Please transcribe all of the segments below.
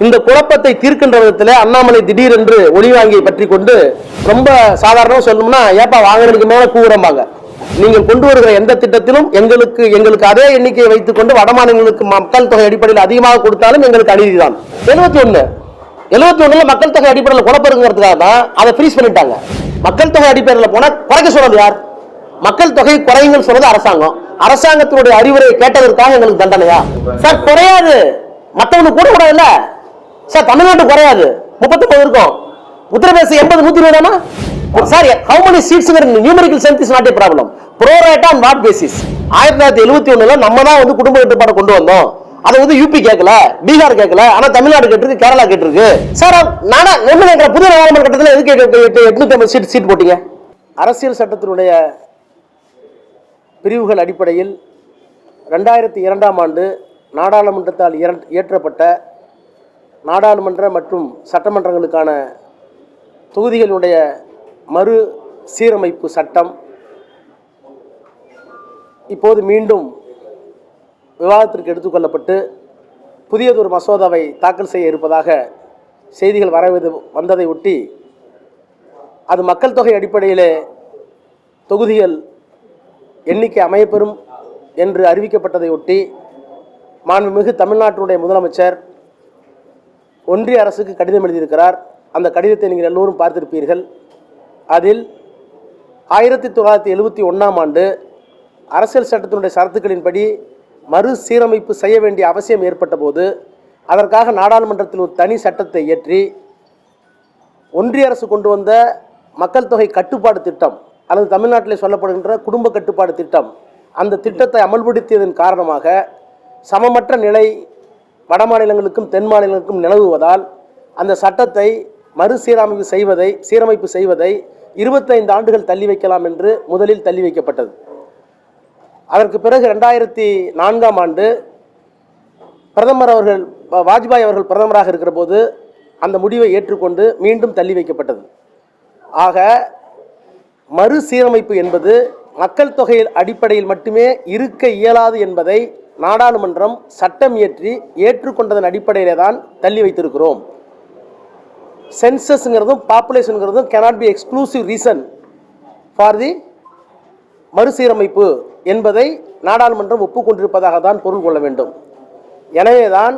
இந்த குழப்பத்தை தீர்க்கின்ற விதத்தில் அண்ணாமலை திடீரென்று ஒளி வாங்கியை பற்றி கொண்டு ரொம்ப சாதாரணமாக சொல்லணும்னா ஏப்பா வாங்கினதுக்கு மேல கூறம்பாங்க நீங்கள் கொண்டு வருகிற எந்த திட்டத்திலும் எங்களுக்கு எங்களுக்கு அதே எண்ணிக்கையை வைத்துக் கொண்டு வடமாநிலங்களுக்கு மக்கள் தொகை அடிப்படையில் அதிகமாக கொடுத்தாலும் எங்களுக்கு அநீதிதான். எழுபத்தி ஒண்ணு எழுபத்தி ஒண்ணுல மக்கள் தொகை அடிப்படையில் குழப்பம் தான் அதை ஃப்ரீஸ் பண்ணிட்டாங்க. மக்கள் தொகை அடிப்படையில் போனா குறைக்க சொன்னது யார்? மக்கள் தொகை குறையுங்கள் சொன்னது அரசாங்கம். அரசாங்கத்தினுடைய அறிவுரையை கேட்டதற்காக எங்களுக்கு தண்டனையா? சார் குறையாது. மத்தவனுக்கு கூட கூட இல்ல. சார் தமிழ்நாட்டு குறையாது. முப்பத்தொன்பது இருக்கும். உத்தரப்பிரதேசம் எண்பது நூத்தி இருபதானா sir how many seats numerical strength is not a problem pro rata on what basis ஆயிரத்தி தொள்ளாயிரத்தி எழுபத்தி ஒண்ணுல நம்ம தான் வந்து குடும்ப கட்டுப்பாடு கொண்டு வந்தோம். அதை வந்து யூபி கேட்கல பீகார் கேட்கல ஆனா தமிழ்நாடு கேட்டிருக்கு கேரளா கேட்டிருக்கு. சார் நானா நம்ம கேட்கிற புதிய நாடாளுமன்ற கட்டத்தில் எதுக்கு எட்டு- எட்நூத்தி ஐம்பது சீட் சீட் போட்டீங்க? அரசியல் சட்டத்தினுடைய பிரிவுகள் அடிப்படையில் ரெண்டாயிரத்தி இரண்டாம் ஆண்டு நாடாளுமன்றத்தால் இயற்றப்பட்ட நாடாளுமன்ற மற்றும் சட்டமன்றங்களுக்கான தொகுதிகளுடைய மறு சீரமைப்பு சட்டம் இப்போது மீண்டும் விவாதத்திற்கு எடுத்துக்கொள்ளப்பட்டு புதியதொரு மசோதாவை தாக்கல் செய்ய இருப்பதாக செய்திகள் வரவது வந்ததை ஒட்டி அது மக்கள் தொகை அடிப்படையிலே தொகுதிகள் எண்ணிக்கை அமையப்பெறும் என்று அறிவிக்கப்பட்டதை ஒட்டி மாண்புமிகு தமிழ்நாட்டினுடைய முதலமைச்சர் ஒன்றிய அரசுக்கு கடிதம் எழுதியிருக்கிறார். அந்த கடிதத்தை நீங்கள் எல்லோரும் பார்த்திருப்பீர்கள். அதில் ஆயிரத்தி தொள்ளாயிரத்தி எழுபத்தி ஒன்றாம் ஆண்டு அரசியல் சட்டத்தினுடைய சரத்துக்களின்படி மறு சீரமைப்பு செய்ய வேண்டிய அவசியம் ஏற்பட்ட போது அதற்காக நாடாளுமன்றத்தில் ஒரு தனி சட்டத்தை இயற்றி ஒன்றிய அரசு கொண்டு வந்த மக்கள் தொகை கட்டுப்பாடு திட்டம் அல்லது தமிழ்நாட்டிலே சொல்லப்படுகின்ற குடும்ப கட்டுப்பாடு திட்டம் அந்த திட்டத்தை அமல்படுத்தியதன் காரணமாக சமமற்ற நிலை வட மாநிலங்களுக்கும் தென் மாநிலங்களுக்கும் நிலவுவதால் அந்த சட்டத்தை மறுசீரமைப்பு செய்வதை சீரமைப்பு செய்வதை இருபத்தைந்து ஆண்டுகள் தள்ளி வைக்கலாம் என்று முதலில் தள்ளி வைக்கப்பட்டது. அதற்கு பிறகு ரெண்டாயிரத்தி நான்காம் ஆண்டு பிரதமர் அவர்கள் வாஜ்பாய் அவர்கள் பிரதமராக இருக்கிற போது அந்த முடிவை ஏற்றுக்கொண்டு மீண்டும் தள்ளி வைக்கப்பட்டது. ஆக மறுசீரமைப்பு என்பது மக்கள் தொகையின் அடிப்படையில் மட்டுமே இருக்க இயலாது என்பதை நாடாளுமன்றம் சட்டம் இயற்றி ஏற்றுக்கொண்டதன் அடிப்படையிலே தான் தள்ளி வைத்திருக்கிறோம். சென்சஸ்ங்கிறதும் பாப்புலேஷனுங்கிறதும் cannot be exclusive reason for the மறுசீரமைப்பு என்பதை நாடாளுமன்றம் ஒப்புக்கொண்டிருப்பதாக தான் பொருள் கொள்ள வேண்டும். எனவேதான்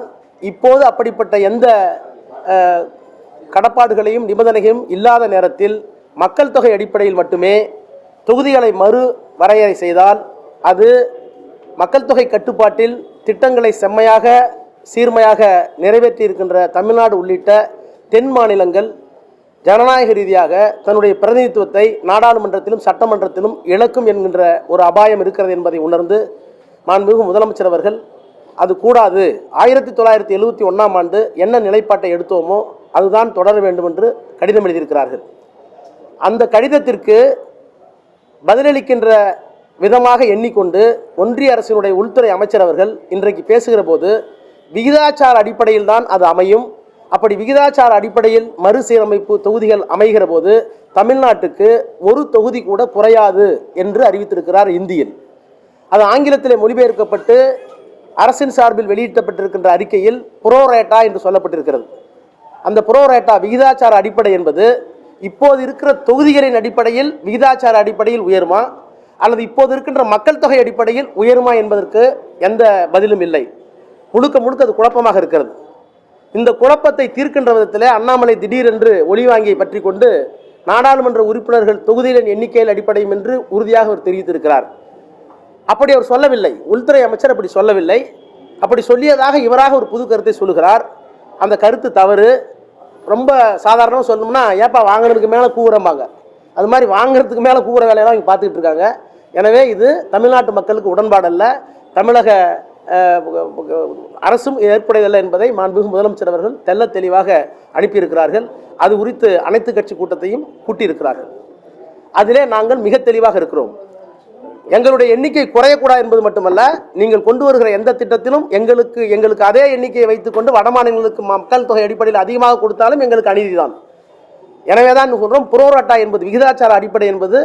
இப்போது அப்படிப்பட்ட எந்த கடப்பாடுகளையும் நிபந்தனையும் இல்லாத நேரத்தில் மக்கள் தொகை அடிப்படையில் மட்டுமே தொகுதிகளை மறு வரையறை செய்தால் அது மக்கள் தொகை கட்டுப்பாட்டில் திட்டங்களை செம்மையாக சீர்மையாக நிறைவேற்றி இருக்கின்ற தமிழ்நாடு உள்ளிட்ட தென் மாநிலங்கள் ஜனநாயக ரீதியாக தன்னுடைய பிரதிநிதித்துவத்தை நாடாளுமன்றத்திலும் சட்டமன்றத்திலும் இழக்கும் என்கின்ற ஒரு அபாயம் இருக்கிறது என்பதை உணர்ந்து மாண்புமிகு முதலமைச்சர் அவர்கள் அது கூடாது. ஆயிரத்தி தொள்ளாயிரத்தி எழுபத்தி ஒன்றாம் ஆண்டு என்ன நிலைப்பாட்டை எடுத்தோமோ அதுதான் தொடர வேண்டும் என்று கடிதம் எழுதியிருக்கிறார்கள். அந்த கடிதத்திற்கு பதிலளிக்கின்ற விதமாக எண்ணிக்கொண்டு ஒன்றிய அரசினுடைய உள்துறை அமைச்சர் அவர்கள் இன்றைக்கு பேசுகிற போது விகிதாச்சார அடிப்படையில் தான் அது அமையும். அப்படி விகிதாச்சார அடிப்படையில் மறுசீரமைப்பு தொகுதிகள் அமைகிற போது தமிழ்நாட்டுக்கு ஒரு தொகுதி கூட குறையாது என்று அறிவித்திருக்கிறார் இந்தியில். அது ஆங்கிலத்திலே மொழிபெயர்க்கப்பட்டு அரசின் சார்பில் வெளியிட்டப்பட்டிருக்கின்ற அறிக்கையில் புரோரேட்டா என்று சொல்லப்பட்டிருக்கிறது. அந்த புரோரேட்டா விகிதாச்சார அடிப்படை என்பது இப்போது இருக்கிற தொகுதிகளின் அடிப்படையில் விகிதாச்சார அடிப்படையில் உயருமா? அல்லது இப்போது இருக்கின்ற மக்கள் தொகை அடிப்படையில் உயருமா என்பதற்கு எந்த பதிலும் இல்லை. முழுக்க முழுக்க அது குழப்பமாக இருக்கிறது. இந்த குழப்பத்தை தீர்க்கின்ற விதத்தில் அண்ணாமலை திடீரென்று ஒளிவாங்கியை பற்றி கொண்டு நாடாளுமன்ற உறுப்பினர்கள் தொகுதிகளின் எண்ணிக்கையில் அடிப்படையும் என்று உறுதியாக அவர் தெரிவித்திருக்கிறார். அப்படி அவர் சொல்லவில்லை. உள்துறை அமைச்சர் அப்படி சொல்லவில்லை. அப்படி சொல்லியதாக இவராக ஒரு புது கருத்தை சொல்லுகிறார். அந்த கருத்து தவறு. ரொம்ப சாதாரணமாக சொல்லணும்னா ஏப்பா வாங்கினதுக்கு மேலே கூவுறம்பாங்க. அது மாதிரி வாங்குறதுக்கு மேலே கூவுற வேலையெல்லாம் இங்கே பார்த்துக்கிட்டு இருக்காங்க. எனவே இது தமிழ்நாட்டு மக்களுக்கு உடன்பாடல்ல. தமிழக அரசும் ஏற்புடையதல்ல என்பதை மாண்புமிகு முதலமைச்சர் அவர்கள் தெல்ல தெளிவாக அனுப்பியிருக்கிறார்கள். அது குறித்து அனைத்து கட்சி கூட்டத்தையும் கூட்டியிருக்கிறார்கள். அதிலே நாங்கள் மிக தெளிவாக இருக்கிறோம். எங்களுடைய எண்ணிக்கை குறையக்கூடாது என்பது மட்டுமல்ல நீங்கள் கொண்டு வருகிற எந்த திட்டத்திலும் எங்களுக்கு எங்களுக்கு அதே எண்ணிக்கையை வைத்துக்கொண்டு வட மாநிலங்களுக்கு மக்கள் தொகை அடிப்படையில் அதிகமாக கொடுத்தாலும் எங்களுக்கு அநீதிதான். எனவே தான் சொல்கிறோம் புரோராட்டா என்பது விகிதாச்சார அடிப்படை என்பது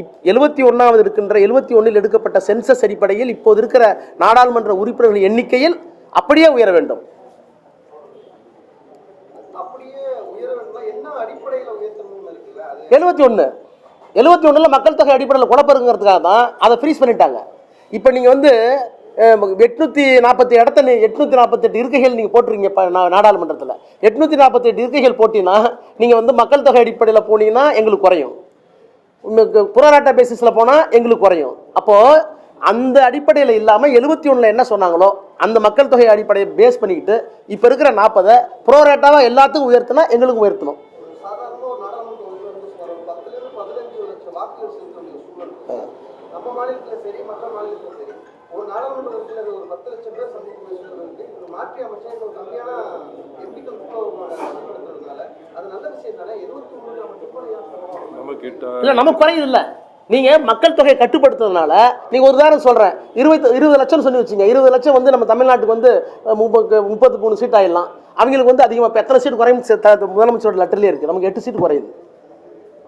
இப் எழுபத்தி ஒன்றாவது இருக்கின்ற எழுபத்தி ஒன்றில் எடுக்கப்பட்ட சென்சஸ் அடிப்படையில் இப்போது இருக்கிற நாடாளுமன்ற உறுப்பினர்கள் எண்ணிக்கையில் அப்படியே உயர வேண்டும். எழுபத்தி ஒன்று எழுபத்தி ஒன்றில் மக்கள் தொகை அடிப்படையில் குழப்பருங்கிறதுக்காக தான் அதை ஃப்ரீஸ் பண்ணிட்டாங்க. இப்போ நீங்கள் வந்து எட்நூற்றி நாற்பத்தி இடத்த எட்நூற்றி நாற்பத்தெட்டு இருக்கைகள் நீங்கள் போட்டுருங்க இப்போ நாடாளுமன்றத்தில். எட்நூற்றி நாற்பத்தெட்டு இருக்கைகள் போட்டிங்கன்னா நீங்கள் வந்து மக்கள் தொகை அடிப்படையில் போனீங்கன்னா எங்களுக்கு குறையும். உங்களுக்கு புரோராட்டா பேசிஸில் போனால் எங்களுக்கு குறையும். அப்போது அந்த அடிப்படையில் இல்லாமல் எழுபத்தி ஒன்றில் என்ன சொன்னாங்களோ அந்த மக்கள் தொகை அடிப்படையை பேஸ் பண்ணிக்கிட்டு இப்போ இருக்கிற நாற்பதை புரோராட்டாவாக எல்லாத்துக்கும் உயர்த்தினா எங்களுக்கும் உயர்த்தணும். மாற்றி அமைச்சர் கம்மியான எம்பிக்கள் நம்ம இல்லை நமக்கு குறையுது இல்லை. நீங்கள் மக்கள் தொகையை கட்டுப்படுத்துறதுனால நீங்கள் ஒரு உதாரணம் சொல்கிறேன் இருபத்தி இருபது லட்சம் சொல்லி வச்சுங்க. இருபது லட்சம் வந்து நம்ம தமிழ்நாட்டுக்கு வந்து முப்பது முப்பத்தி மூணு சீட் ஆயிடலாம். அவங்களுக்கு வந்து அதிகமாக எத்தனை சீட் குறையும்? முதலமைச்சரோட லெட்டர்லேயே இருக்குது நமக்கு எட்டு சீட் குறையுது.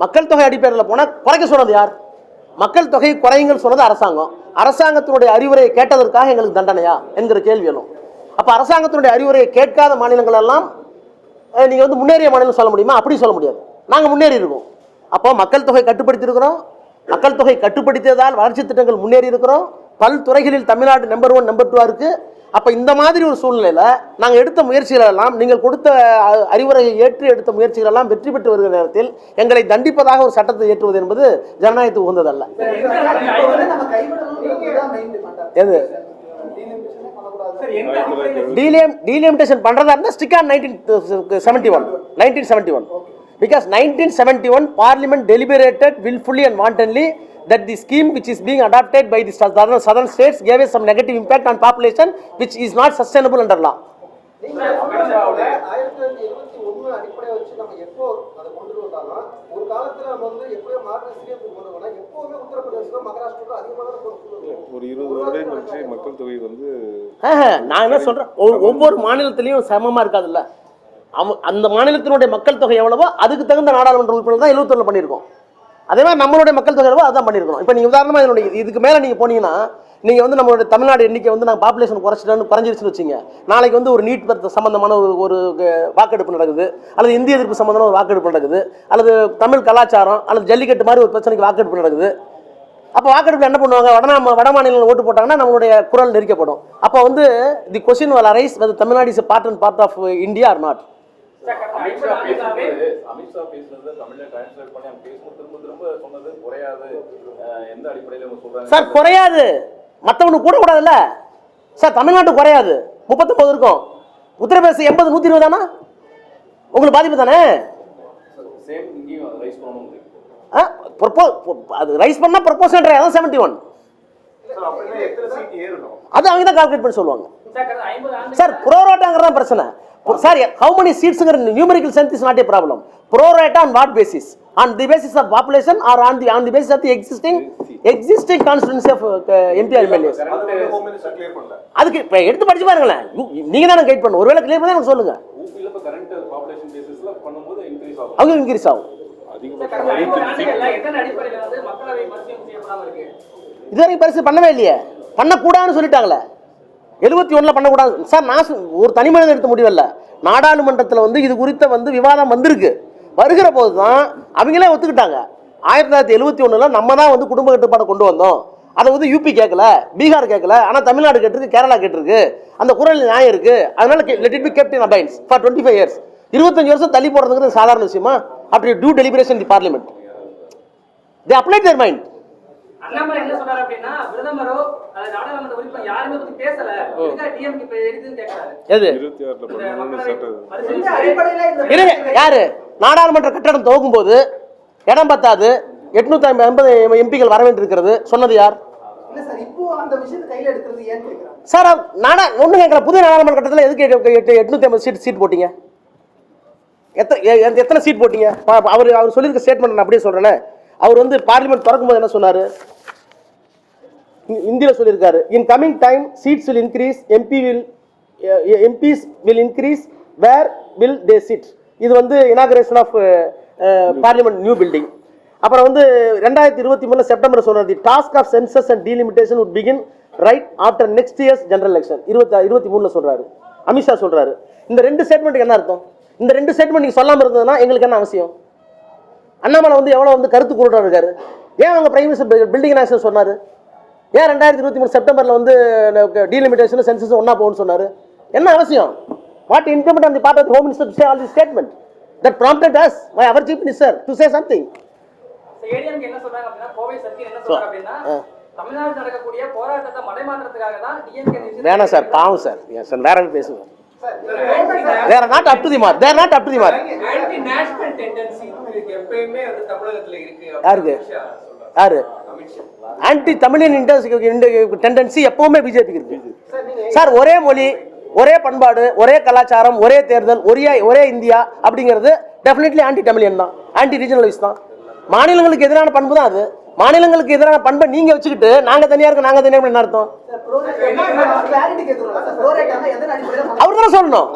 மக்கள் தொகை அடிப்படையில் போனால் குறைக்க சொன்னது யார்? மக்கள் தொகை குறையுங்கள் சொன்னது அரசாங்கம். அரசாங்கத்தினுடைய அறிவுரையை கேட்டதற்காக எங்களுக்கு தண்டனையா? என்கிற கேள்வி எழும். அப்போ அரசாங்கத்தினுடைய அறிவுரையை கேட்காத மாநிலங்கள் எல்லாம் நீங்கள் வந்து முன்னேறிய மாநிலம் சொல்ல முடியுமா? அப்படி சொல்ல முடியாது. நாங்கள் முன்னேறி இருக்கோம். அப்போ மக்கள் தொகை கட்டுப்படுத்தி இருக்கிறோம் மக்கள் தொகை கட்டுப்படுத்தியதால் வளர்ச்சி திட்டங்கள் முன்னேறி இருக்கிறோம். பல் துறைகளில் தமிழ்நாடு நம்பர் ஒன் நம்பர் டூவாக இருக்குது அப்போ இந்த மாதிரி ஒரு சூழ்நிலையில் நாங்கள் எடுத்த முயற்சிகள் எல்லாம் நீங்கள் கொடுத்த அ- அறிவுரையை ஏற்று எடுத்த முயற்சிகள் எல்லாம் வெற்றி பெற்று வருகிற நேரத்தில் எங்களை தண்டிப்பதாக ஒரு சட்டத்தை ஏற்றுவது என்பது ஜனநாயகத்துக்கு உகந்ததல்ல. எது. டீலியம் டீலிமிட்டேஷன் பண்ணுறதா இருந்தால் stick on nineteen seventy one nineteen seventy one because nineteen seventy one parliament deliberated wilfully and wantonly that the scheme which is being adopted by the southern, southern states gave us some negative impact on population which is not sustainable under law. ஒரு காலத்துல நம்ம வந்து எப்படியோ மாற்று ஒரு இருபது வருடம் கழிச்சு மக்கள் தொகை வந்து நான் என்ன சொல்கிறேன் ஒவ்வொரு மாநிலத்திலையும் சமமாக இருக்காதுல்ல. அவ அந்த மாநிலத்தினுடைய மக்கள் தொகை எவ்வளவோ அதுக்கு தகுந்த நாடாளுமன்ற உறுப்பினர் தான் எழுபத்தொன்னு பண்ணியிருக்கோம். அதே மாதிரி நம்மளுடைய மக்கள் தொகை எவ்வளவோ அதான் பண்ணியிருக்கோம். இப்போ நீங்கள் உதாரணமாக இதனுடைய இதுக்கு மேலே நீங்கள் போனீங்கன்னா நீங்கள் வந்து நம்மளுடைய தமிழ்நாடு எண்ணிக்கை வந்து நாங்கள் பாப்புலேஷன் குறைச்சிட்டோன்னு குறைஞ்சிருச்சுன்னு வச்சுங்க. நாளைக்கு வந்து ஒரு நீட் பருத்த சம்பந்தமான ஒரு ஒரு வாக்கெடுப்பு நடக்குது. அல்லது இந்திய எதிர்ப்பு சம்பந்தமான ஒரு வாக்கெடுப்பு நடக்குது. அல்லது தமிழ் கலாச்சாரம் அல்லது ஜல்லிக்கட்டு மாதிரி ஒரு பிரச்சனைக்கு வாக்கெடுப்பு நடக்குது. அப்போ வாக்கெடுப்பில் என்ன பண்ணுவாங்க? வட வட மாநிலங்கள் ஓட்டு போட்டாங்கன்னா நம்மளுடைய குரல் நெரிக்கப்படும். அப்போ வந்து the question will arise whether Tamil Nadu is part and part of India or not Amit Shah பேசுனது அமித்ஷா பேசுனது தமிழ்ல டிரான்ஸ்லேட் பண்ணி அவங்க பேசும்போது திரும்ப திரும்ப சொன்னது குறையாது. அஹ் எந்த அடிப்படையில அவங்க சொல்றாங்க சார் குறையாது. மற்றவனுக்கு கூட கூடாதுல்ல சார் தமிழ்நாட்டு குறையாது. முப்பத்தொம்பது இருக்கும். உத்தரப்பிரதேசம் எண்பது நூற்றி இருபதானா உங்களுக்கு பாதிப்பு தானே? சேம் இங்கேயும் ரைஸ் பண்ணணும். ஆ ப்ரொப்போ அது ரைஸ் பண்ணால் ப்ரொப்போசல் அதான் செவன்ட்டி ஒன் அது அவங்க தான் கால்குலேட் பண்ணி சொல்லுவாங்க. சார் ப்ரோரோட்டாங்கிறது தான் பிரச்சனை. Sir how many சீட்ஸுங்கிற numerical strength is not a problem pro rata on what basis on the basis of population or on the on the basis of the existing existing constituency of MP MLAs அதுக்கு இப்போ எடுத்து படிச்சு பாருங்களேன். நீங்கள் தான் guide பண்ணணும். ஒருவேளை clear பண்ணி எனக்கு சொல்லுங்க. ஊபியில் இப்போ கரண்ட் பாப்புலேஷன் பேசிஸ்ல பண்ணும்போது இன்க்ரீஸ் ஆகும். அவங்க இன்க்ரீஸ் ஆகும். இதுவரைக்கும் பரிசு பண்ணவே இல்லையே. பண்ணக்கூடாதுன்னு சொல்லிட்டாங்களே. எழுபத்தி ஒன்றில் பண்ணக்கூடாது. சார் நான் ஒரு தனி மனிதன் எடுத்த முடிவல்ல. நாடாளுமன்றத்தில் வந்து இது குறித்த வந்து விவாதம் வந்திருக்கு. வருகிற போது தான் அவங்களே ஒத்துக்கிட்டாங்க. ஆயிரத்தி தொள்ளாயிரத்தி எழுபத்தி ஒன்றில் நம்ம தான் வந்து குடும்ப கட்டுப்பாடை கொண்டு வந்தோம். அதை வந்து யூபி கேட்கல பீகார் கேட்கல ஆனால் தமிழ்நாடு கேட்டிருக்கு கேரளா கேட்டிருக்கு. அந்த குரல் நியாயம் இருக்கு. அதனால let it be in abeyance for twenty five years இருபத்தஞ்சு வருஷம் தள்ளி போடுறதுங்கிறது சாதாரண விஷயமா? After due deliberation the parliament they applied their mind Annamalai என்ன சொன்னாரு அப்படின்னா பிரதமரோ அல்லது நாடாளுமன்ற உறுப்பினர் யாருமே பத்தி பேசல. இதுக்காக டிஎம்கே இப்ப எதுக்குன்னு கேட்கறாரு எது? யாரு? நாடாளுமன்ற கட்டடம் துவக்கும் போது இடம் பத்தாது. எட்நூத்தி ஐம்பது எம்பிகள் வர வேண்டியிருக்கிறது. சொன்னது யார்? இல்ல சார் இப்போ அந்த விஷயத்தை கையில எடுக்கிறது ஏன்னு கேக்குறாங்க? சார் அவ- நாடா ஒண்ணு கேட்கல. புதிய நாடாளுமன்ற கட்டத்தில் எதுக்கு எட்நூத்தி ஐம்பது சீட் சீட் போட்டீங்க? எத்தனை எத்தனை சீட் போட்டீங்க? அவர் அவர் சொல்லியிருக்க ஸ்டேட்மெண்ட் நான் அப்படியே சொல்றேனே. அவர் வந்து பார்லிமெண்ட் திறக்கும்போது என்ன சொன்னார்? இந்தியில் சொல்லியிருக்காரு in coming time seats will increase MP will MPs will increase where will they seat இது வந்து inauguration of parliament new building அப்புறம் வந்து ரெண்டாயிரத்தி இருபத்தி மூணு செப்டம்பர் சொன்னார் the task of census and delimitation would begin right after next years general election இருபத்தி இருபத்தி மூணில் சொல்கிறாரு அமித்ஷா சொல்கிறாரு இந்த ரெண்டு ஸ்டேட்மெண்ட்டுக்கு என்ன அர்த்தம்? இந்த ரெண்டு ஸ்டேட்மெண்ட் நீங்கள் சொல்லாமல் இருந்ததுன்னா எங்களுக்கு என்ன அவசியம்? அண்ணாமலை வந்து எவ்வளோ வந்து கருத்து கூறுறா இருக்காரு. ஏன் அவங்க பிரைம் மினிஸ்டர் பில்டிங் நேஷன் சொன்னார்? ஏன் ரெண்டாயிரத்தி இருபத்தி மூணு செப்டம்பரில் வந்து டீலிமிட்டேஷன் சென்சஸ் ஒன்றா போகணும்னு சொன்னார்? என்ன அவசியம்? What increment on the part of home minister say all the statement that prompted us my our chief minister to say something என்ன சொல்றாங்க அப்படின்னா கோவை சத்தியன் என்ன சொல்றாங்க அப்படின்னா தமிழ்நாட்டில் நடக்கக்கூடிய போராட்டத்தை மடைமாற்றத்துக்காக தான் டிஎம்கே வேணாம் சார் பாவம் சார். சார் வேற பேசுவேன் they're not up to the mark they're not up to the mark anti national tendency இருக்கு எப்பயுமே வந்து தமிழகத்துல இருக்கு யாருக்கு? யாரு ஆன்டி தமிழின் டெண்டன்சி எப்பவுமே பிஜேபிக்கு இருக்கு. சார் ஒரே மொழி ஒரே பண்பாடு ஒரே கலாச்சாரம் ஒரே தேர்தல் ஒரே ஒரே இந்தியா அப்படிங்கிறது டெஃபினெட்லி ஆன்டி தமிழியன் தான். ஆன்டி ரீஜனலிஸ்ட் தான். மாநிலங்களுக்கு எதிரான பண்பு தான் அது. மாநிலங்களுக்கு எதிரான பண்பை நீங்க வச்சுக்கிட்டு நாங்க தனியா இருக்கோம் நாங்க தனியா என்ன அர்த்தம்? அவர் தானே சொல்லணும்.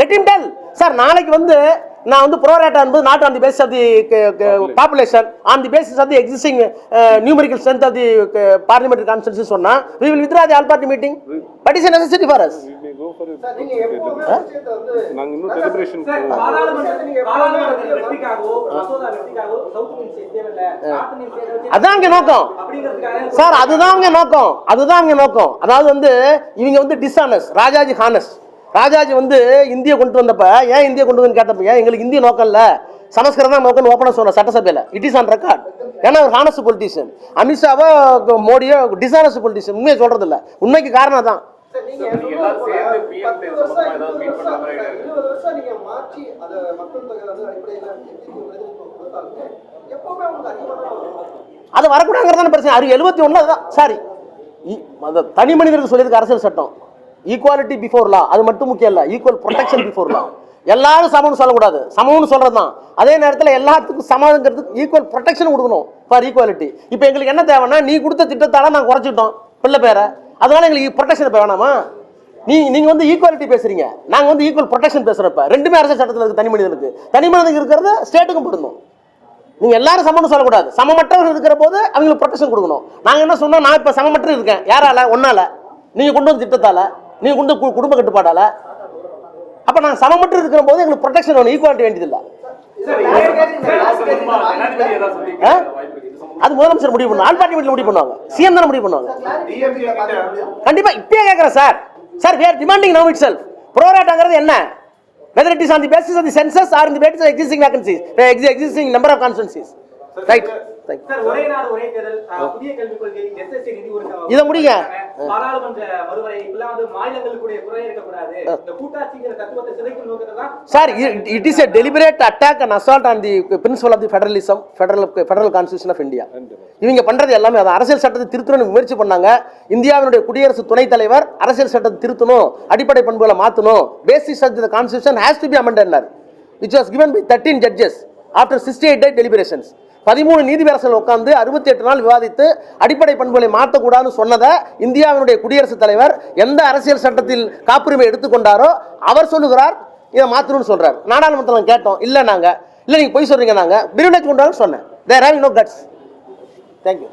லெட் இம் டெல் சார் நாளைக்கு வந்து நான் வந்து ப்ரோரேட்டா என்பது not on the basis of the population on the basis of the existing numerical strength of the parliamentary constituency சொன்னா நீங்க பாராளுமன்ற வெற்றிக்காகவோ மசோதா வெற்றிக்காகவோ சவுத் மீன்ஸ் தேவையில்ல நார்த் மீன்ஸ் தேவையில்ல அதான் இங்க நோக்கம். சார் அதுதான் இங்க நோக்கம். அதுதான் இங்க நோக்கம். அதாவது வந்து இவங்க வந்து டிஸ்ஆனஸ் ராஜாஜி ஹானஸ் ராஜாஜி வந்து இந்திய கொண்டு வந்தப்ப ஏன் இந்திய கொண்டு வந்து கேட்டப்ப ஏன் எங்களுக்கு இந்திய நோக்கம் இல்ல? சமஸ்கிருதம் தான் நோக்கம்னு ஓப்பனாக சொன்ன சட்டசபையில். இட் இஸ் ஆன் ரெக்கார்ட் ஏன்னா ஒரு ஹானஸ்ட் பொலிட்டிஷியன் அமித்ஷாவோ மோடியோ டிஸ்ஆனஸ்ட் பொலிட்டிஷியன் உண்மையை சொல்றது இல்ல உண்மைக்கு காரணம் தான் அதை வரக்கூடாதுங்கிறதான பிரச்சனை. அது எழுபத்தி ஒன்றில் அதுதான். சாரி தனி மனிதருக்கு சொல்லியிருக்கு அரசியல் சட்டம். ஈக்குவாலிட்டி பிஃபோர் லா அது மட்டும் முக்கியம் இல்லை. ஈக்குவல் ப்ரொடெக்ஷன் பிஃபோர் லா எல்லாரும் சமம்னு சொல்லக்கூடாது. சமம்னு சொல்கிறது தான் அதே நேரத்தில் எல்லாத்துக்கும் சமங்கிறதுக்கு ஈக்குவல் ப்ரொடெக்ஷன் கொடுக்கணும் ஃபார் ஈக்குவாலிட்டி இப்போ எங்களுக்கு என்ன தேவைன்னா நீ கொடுத்த திட்டத்தால் நான் குறைச்சிட்டோம் பிள்ளை பேரை. அதனால எங்களுக்கு ப்ரொடெக்ஷன் இப்போ வேணாமா? நீ நீங்கள் வந்து ஈக்குவாலிட்டி பேசுறீங்க. நாங்கள் வந்து ஈக்குவல் ப்ரொடெக்ஷன் பேசுகிறப்ப ரெண்டுமே அரசியல் சட்டத்தில் இருக்குது தனி மனிதனுக்கு. தனி மனிதனுக்கு இருக்கிறது ஸ்டேட்டுக்கும் பொருந்தும் நீங்கள் எல்லாரும் சமம்னு சொல்லக்கூடாது. சமமற்றவர்கள் இருக்கிற போது அவங்களுக்கு ப்ரொடெக்ஷன் கொடுக்கணும். நாங்கள் என்ன சொன்னோம்? நான் இப்போ சமமற்ற இருக்கேன். யாரால? ஒன்றால் நீங்கள் கொண்டு வந்த திட்டத்தால். நீங்கள் கொண்டு குடும்ப கட்டுப்பாடால? அப்போ நான் சமமற்று இருக்கிற போது எங்களுக்கு ப்ரொடெக்ஷன் ஒன்று ஈக்குவாலிட்டி வேண்டியதில்லை. அது முதலமைச்சர் முடிவு பண்ணும் ஆல் பார்ட்டி முடிவு பண்ணுவாங்க சிஎம் தானே முடிவு பண்ணுவாங்க. கண்டிப்பாக இப்பயே கேட்குறேன் sir. Sir we demanding no it self ப்ரோராட்டாங்கிறது என்ன? Whether it on the basis of the census or in the basis of existing vacancies existing number of constituencies sir ஒரே நாடு ஒரே தேர்தல் அஹ், புதிய கல்விக் கொள்கை எஸ்எஸ்சி நிதி ஒரு இதை முடிங்க. பாராளுமன்ற மறுவரை இப்பெல்லாம் வந்து மாநிலங்களுக்குடைய குறை இருக்கக்கூடாது இந்த கூட்டாட்சிங்கிற தத்துவத்தை சிதைக்கும் நோக்கத்தான் sir it is a deliberate attack and assault on the principle of the federalism federal federal constitution of india. இவங்க பண்றது எல்லாமே அது. அரசியல் சட்டத்தை திருத்தணும்னு முயற்சி பண்ணாங்க. இந்தியாவினுடைய குடியரசு துணைத் தலைவர் அரசியல் சட்டத்தை திருத்தணும் அடிப்படை பண்புகளை மாத்தணும். Basis of the constitution has to be amended which was given by 13 judges after 68 day deliberations. பதிமூணு நீதிபரசர்கள் உட்கார்ந்து அறுபத்தி எட்டு நாள் விவாதித்து அடிப்படை பண்புகளை மாற்றக்கூடாதுன்னு சொன்னதை இந்தியாவினுடைய குடியரசுத் தலைவர் எந்த அரசியல் சட்டத்தில் காப்புரிமை எடுத்துக்கொண்டாரோ அவர் சொல்லுகிறார் இதை மாற்றணும்னு சொல்றார். நாடாளுமன்றத்தில் கேட்டோம் இல்லை நாங்கள் இல்லை நீங்கள் பொய் சொல்றீங்க நாங்கள் பிரிவினை கொண்டாலும் சொன்னேன். They have no guts thank you